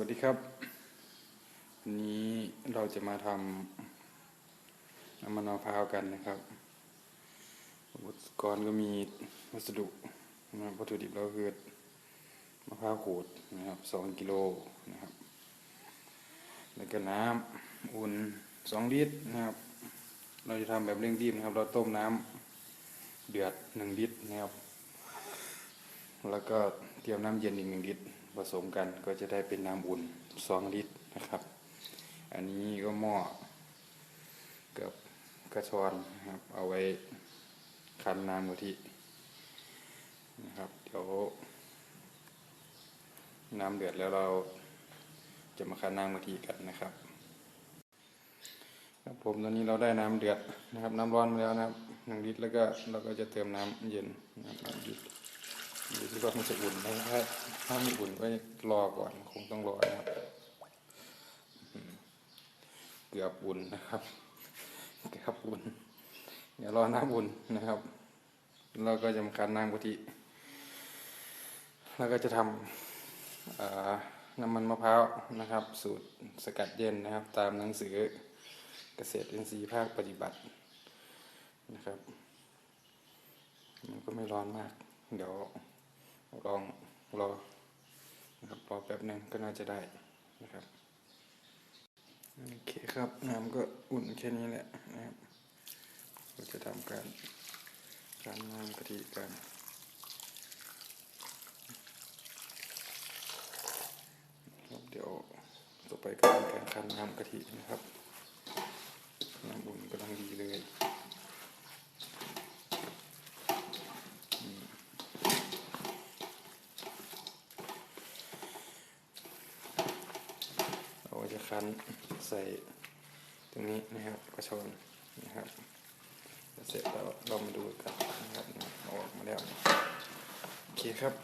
วัสดีครับวันนี้เราจะมาทำน้ำมันมะพร้าวกันนะครับอุปกรณ์ก็มีวัสดุนะครับวัตถุดิบเราคือมะพร้าวขูดนะครับสองกิโลนะครับ แล้วก็น้ำอุ่นสองลิตรนะครับ เราจะทำแบบเร่งรีบนะครับ เราต้มน้ำเดือดหนึ่งลิตรนะครับ แล้วก็เตรียมน้ำเย็นอีกหนึ่งลิตร ผสมกันก็จะได้เป็นน้ำอุ่นสองลิตรนะครับ อันนี้ก็หม้อกับกระชอนนะครับ เอาไว้คั้นน้ำกะทินะครับ เดี๋ยวน้ำเดือดแล้วเราจะมาคั้นน้ำกะทิกันนะครับครับผมตอนนี้เราได้น้ำเดือดนะครับ น้ำร้อนมาแล้วนะครับหนึ่งลิตรแล้วก็เราก็จะเติมน้ำเย็นนะครับน้ำเย็นดูที่ว่ามันจะอุ่นไหมถ้า ถ้าม่อุ่นก็รอก่อน คงต้องรอนะครับ เกือบอุ่นนะครับ เกือบอุ่นเดี๋ยวรอน้ำอุ่นนะครับ เราก็จะมาคั้นน้ำกะทิแล้วก็จะทำน้ำมันมะพร้าวนะครับ สูตรสกัดเย็นนะครับ ตามหนังสือเกษตรอินทรีย์ภาคปฏิบัตินะครับ มันก็ไม่ร้อนมาก เดี๋ยวลองรอ นะครับรอแป๊บหนึ่งก็น่าจะได้นะครับโอเคครับน้ำก็อุ่นแค่นี้แหละนะครับเราจะทำการการน้ำกะทิกันครับเดี๋ยวต่อไปก็เป็นการคั้นน้ำกะทินะครับน้ำอุ่นกำลังดีเลย เราก็ จะคั้นใส่ตรงนี้นะครับกระชอนนะครับเสร็จแล้วเรามาดูกันนะครับอออกมาแล้วโอเคครับ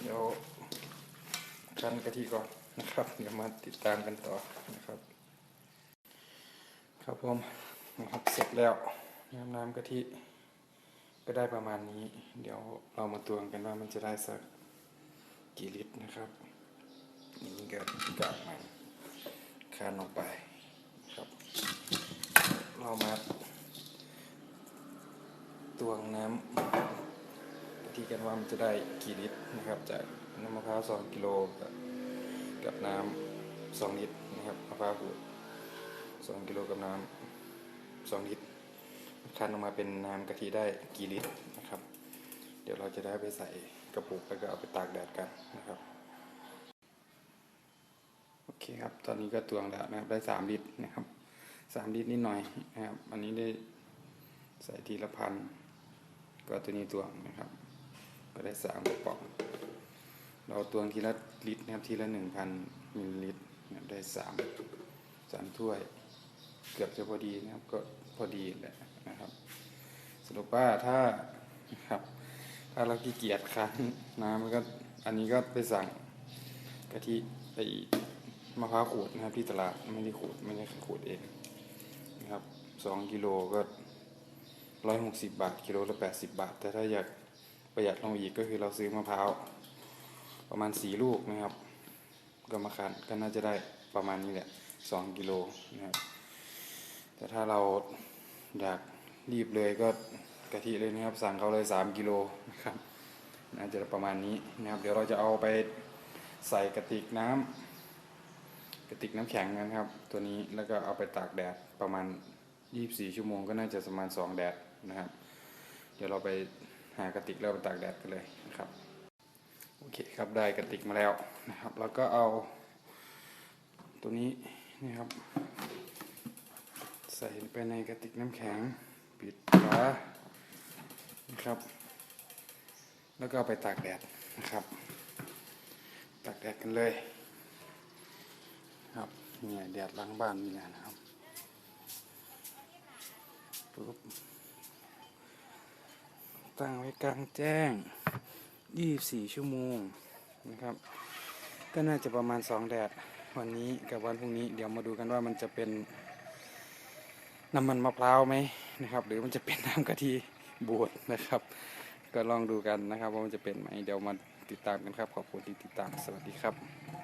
เดี๋ยวคั้นกะทิก่อนนะครับ เดี๋ยวมาติดตามกันต่อนะครับ ครับผมนะครับเสร็จแล้วน้ำน้ำกะทิก็ได้ประมาณนี้ เดี๋ยวเรามาตวงกันว่ามันจะได้สักกี่ลิตรนะครับ นี่ก็กากมันคานออกไปครับเรามาตวงน้ำกะทิกันว่ามันจะได้กี่ลิตรนะครับ จากน้ำมะพร้าวสองกิโลกับกับน้ำสองลิตรนะครับมะพร้าวขูดสองกิโลกับน้ำสองลิตรคั้นออกมาเป็นน้ำกะทิได้กี่ลิตรนะครับ เดี๋ยวเราจะได้ไปใส่กระปุกแล้วก็เอาไปตากแดดกันนะครับ โอเคครับ ตอนนี้ก็ตวงแล้วนะครับ ได้สามลิตรนะครับสามลิตรนิดหน่อยนะครับ อันนี้ได้ใส่ทีละพันก็ตัวนี้ตวงนะครับ ก็ได้สามกระป๋อง เราตวงทีละลิตรนะครับ ทีละหนึ่งพันมิลลิลิตรนะได้สามสามถ้วย เกือบจะพอดีนะครับ ก็พอดีแหละนะครับ สรุปว่าถ้าครับ ถ้าเราขี้เกียจคั้นน้ำมันก็ อันนี้ก็ไปสั่งกะทิไป มะพร้าวขูดนะครับที่ตลาดไม่ได้ขูดไม่ได้ขูดเองนะครับสองกิโลก็ร้อยหกสิบบาทกิโลละแปดสิบบาท แต่ถ้าอยากประหยัดลงอีกก็คือเราซื้อมะพร้าวประมาณสี่ลูกนะครับ ก็มาคั้นก็น่าจะได้ประมาณนี้แหละสองกิโลนะครับแต่ถ้าเราอยากรีบเลยก็กะทิเลยนะครับ สั่งเขาเลยสามกิโลนะครับน่าจะประมาณนี้นะครับ เดี๋ยวเราจะเอาไปใส่กระติกน้ำ ระติกน้ำแข็งนะครับ ตัวนี้แล้วก็เอาไปตากแดดประมาณ 24 ชั่วโมงก็น่าจะประมาณ 2 แดดนะครับ เดี๋ยวเราไปหากระติกแล้วไปตากแดดกันเลยนะครับโอเคครับได้กระติกมาแล้วนะครับ แล้วก็เอา ตัวนี้นะครับ ใส่ไปในกระติกน้ำแข็งปิดฝานะครับ แล้วก็เอาไปตากแดดนะครับ ตากแดดกันเลย ครับเนี่ยแดดหล้างบ้านนี่แหละนะครับปุ๊บตั้งไว้กลางแจ้ง 24 ชั่วโมงนะครับ ก็น่าจะประมาณ 2 แดดวันนี้กับวันพรุ่งนี้เดี๋ยวมาดูกันว่ามันจะเป็นน้ำมันมะพร้าวไหมนะครับ หรือมันจะเป็นน้ำกะทิบวชนะครับ ก็ลองดูกันนะครับว่ามันจะเป็นไหมเดี๋ยวมาติดตามกันครับ ขอบคุณที่ติดตามสวัสดีครับ